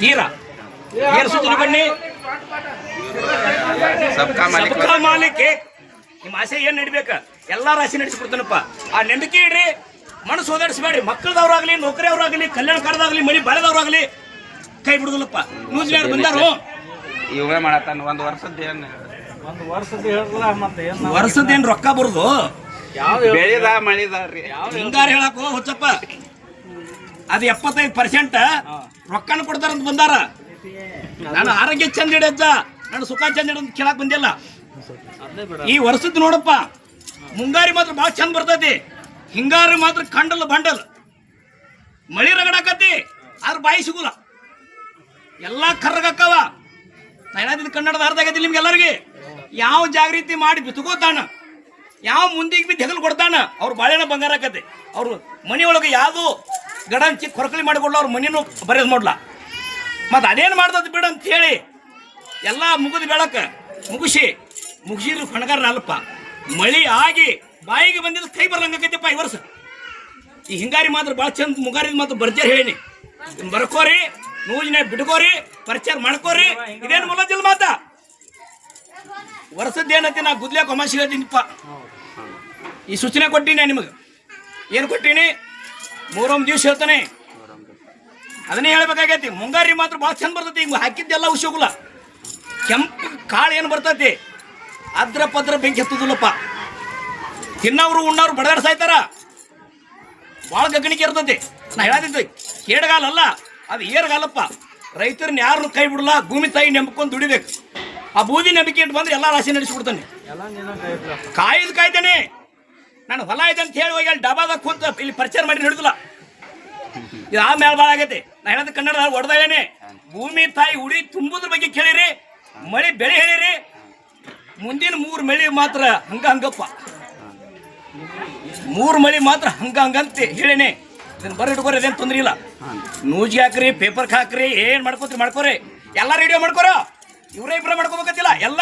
ತೀರ. ಏನ್ ಸೂಚನೆ ಬನ್ನಿ. ಸಬ್ಕಾ ಮಾಲಿಕ್ ನಿಮ್ಮ ಆಸೆ ಏನ್ ನಡಿಬೇಕ? ಎಲ್ಲಾ ರಾಶಿ ನಡೆಸಿಕೊಡ್ತಾನಪ್ಪ ಆ ನಂಬಿಕೆ ಇಡ್ರಿ. ಮನಸ್ಸು ಓದಾಡಿಸ್ಬೇಡ್ರಿ. ಮಕ್ಕಳದವ್ರಾಗ್ಲಿ ಆಗಲಿ ಕಲ್ಯಾಣ ಕಾರ್ದಾಗ್ಲಿ ಮನಿ ಬರೆದವ್ರಾಗ್ಲಿ ಕೈ ಬಿಡುದಿಲ್ಲಪ್ಪ. ನ್ಯೂಸ್ ಮ್ಯಾಗ ಬಂದಾರು? ಇವೇ ಮಾಡತ್ತಾನ. ಒಂದು ವರ್ಷದ ಏನ್? ಒಂದು ವರ್ಷದ ಹೇಳಿರಲ್ಲ ಮತ್ತೆ ಏನು ವರ್ಷದೇನ್ ರೊಕ್ಕ ಬರುದು? ಯಾವ ಬೆಳಿದ ಮಳಿದ ರೀ. ಹಿಂಗಾರ ಹೇಳಕ್ ಹುಚ್ಚಪ್ಪ. ಅದು ಎಪ್ಪತ್ತೈದು ಪರ್ಸೆಂಟ್ ರೊಕ್ಕನ ಕೊಡ್ತಾರಂತ ಬಂದಾರ. ನಾನು ಆರೋಗ್ಯ ಚಂದ ಹಿಡಿಯಜ್ಜ. ನಾನು ಸುಖ ಚಂದ ಹಿಡಿದ್ ಕೇಳಕ್ ಬಂದಿಲ್ಲ. ಈ ವರ್ಷದ ನೋಡಪ್ಪ, ಮುಂಗಾರಿ ಮಾತ್ರ ಭಾಳ ಚಂದ ಬರ್ತೈತಿ. ಹಿಂಗಾರಿ ಮಾತ್ರ ಕಂಡಲ್ ಬಂಡಲ್. ಮಳಿ ರಗಡಾಕತಿ ಆದ್ರ ಬಾಯಿ ಸಿಗುಲ್ಲ. ಎಲ್ಲ ಕರ್ರಗಕ್ಕವ ನಾ ಹೇಳದಿದ್ದು ಕನ್ನಡದ ಅರ್ಧ ಆಗೈತಿ ನಿಮ್ಗೆ ಎಲ್ಲರಿಗೆ. ಯಾವ ಜಾಗೃತಿ ಮಾಡಿ ಬಿತ್ಕೋತಾನ. ಯಾವ ಮುಂದಿಗೆ ಬಿ ಹೆಗಲು ಕೊಡ್ತಾನ. ಅವ್ರ ಬಾಳೆನ ಬಂಗಾರ ಆಕತಿ ಅವ್ರು ಮನೆಯೊಳಗೆ ಯಾವುದು ಗಡನ್ ಚಿಕ್ಕ ಕೊರಕಲಿ ಮಾಡಿಕೊಡ್ಲ ಅವ್ರ ಮನಿನೂ ಬರೆಯೋದು ನೋಡ್ಲ. ಮತ್ತೆ ಅದೇನು ಮಾಡ್ದದ್ ಬಿಡ ಅಂತ ಹೇಳಿ ಎಲ್ಲ ಮುಗಿದ ಬೆಳಕ ಮುಗಿಸಿ ಮುಗಿಸಿದ್ರು ಕಣಗಾರ ಅಲ್ಪ. ಮಳಿ ಆಗಿ ಬಾಯಿಗೆ ಬಂದಿದ್ದು ಕೈ ಬರ್ಲಂಗೈತಿಪ್ಪ ಈ ವರ್ಷ. ಈ ಹಿಂಗಾರಿ ಮಾತ್ರ ಭಾಳ ಚಂದ ಮುಗಾರಿ ಮಾತ್ರ ಬರ್ಜರ್ ಹೇಳಿ ಬರ್ಕೋರಿ ನೂಜಿನ ಬಿಡ್ಕೋರಿ, ಪರಿಚಯ ಮಾಡ್ಕೋರಿ, ಇದೇನು ಮುಲಜಿಲ್ ಮಾತ? ವರ್ಷದ್ದೇನತಿ ನಾ ಗುದ್ಲೆ ಕೊಮಾಸಿ ಹೇಳ್ತೀನಿಪ್ಪ. ಈ ಸೂಚನೆ ಕೊಟ್ಟಿನಿ ನಿಮಗೆ. ಏನು ಕೊಟ್ಟೀನಿ? ಮೂರೊಂದು ದಿವ್ಸ ಹೇಳ್ತಾನೆ. ಅದನ್ನೇ ಹೇಳ್ಬೇಕಾಗೈತಿ ಮುಂಗಾರಿ ಮಾತ್ರ ಭಾಳ ಚಂದ ಬರ್ತೈತಿ ಹಿಂಗೆ ಹಾಕಿದ್ದೆಲ್ಲ ಉಸಿಗುಲ್ಲ ಕೆಂಪು ಕಾಳು ಏನು ಬರ್ತೈತಿ? ಅದ್ರ ಪದ್ರ ಬೆಂಕಿ ಹತ್ತದಿಲ್ಲಪ್ಪ. ತಿನ್ನವ್ರು ಉಣ್ಣವ್ರು ಬಡದಾಡ್ ಸಾಯ್ತಾರ ಭಾಳ ಗಗಣಿಕೆ ಇರ್ತೈತಿ. ನಾ ಹೇಳದಿದ್ದು ಕೇಡಗಾಲ ಅಲ್ಲ ಅದು ಏರ್ಗಾಲಪ್ಪ. ರೈತರನ್ನ ಯಾರು ಕೈ ಬಿಡಲ್ಲ ಭೂಮಿ ತಾಯಿ ನಂಬ್ಕೊಂಡು ದುಡಿಬೇಕು. ಆ ಬೂದಿ ನಂಬಿಕೆ ಇಟ್ಟು ಬಂದ್ರೆ ಎಲ್ಲ ರಾಶಿ ನಡೆಸಿಬಿಡ್ತಾನೆ. ಕಾಯ್ದು ಕಾಯ್ತಾನೆ. ನಾನು ಹೊಲ ಇದೆ ಅಂತ ಹೇಳಿ ಹೋಗಿ ಅಲ್ಲಿ ಡಾಬಾದಾಗ ಕುಂತ ಇಲ್ಲಿ ಪರಿಚಯ ಮಾಡಿ ಹಿಡಿದಿಲ್ಲ ಇದು ಆಮೇಲೆ ಭಾಳ ಆಗೈತಿ. ನಾ ಹೇಳೋದು ಕನ್ನಡ ಹೊಡೆದೇನೆ ಭೂಮಿ ತಾಯಿ ಉಡಿ ತುಂಬುದ್ರ ಬಗ್ಗೆ ಕೇಳಿರಿ, ಮಳೆ ಬೆಳೆ ಹೇಳಿರಿ, ಮುಂದಿನ ಮೂರು ಮಳೆ ಮಾತ್ರ ಹಂಗ ಹಂಗಪ್ಪ. ಮೂರು ಮಳೆ ಮಾತ್ರ ಹಂಗ ಹಂಗಂತ ಹೇಳೇನೆ. ಇದನ್ನ ಬರ ಇಟ್ಕೋರಿ, ಅದೇನು ತೊಂದ್ರೆ ಇಲ್ಲ. ನ್ಯೂಸ್ಗೆ ಹಾಕ್ರಿ ಪೇಪರ್ಗೆ ಹಾಕ್ರಿ, ಏನು ಮಾಡ್ಕೋತೀರಿ ಮಾಡ್ಕೋರಿ. ಎಲ್ಲ ರೇಡಿಯೋ ಮಾಡ್ಕೋರ? ಇವರೇ ಇಬ್ಬರೇ ಮಾಡ್ಕೋಬೇಕಂತಿಲ್ಲ? ಎಲ್ಲ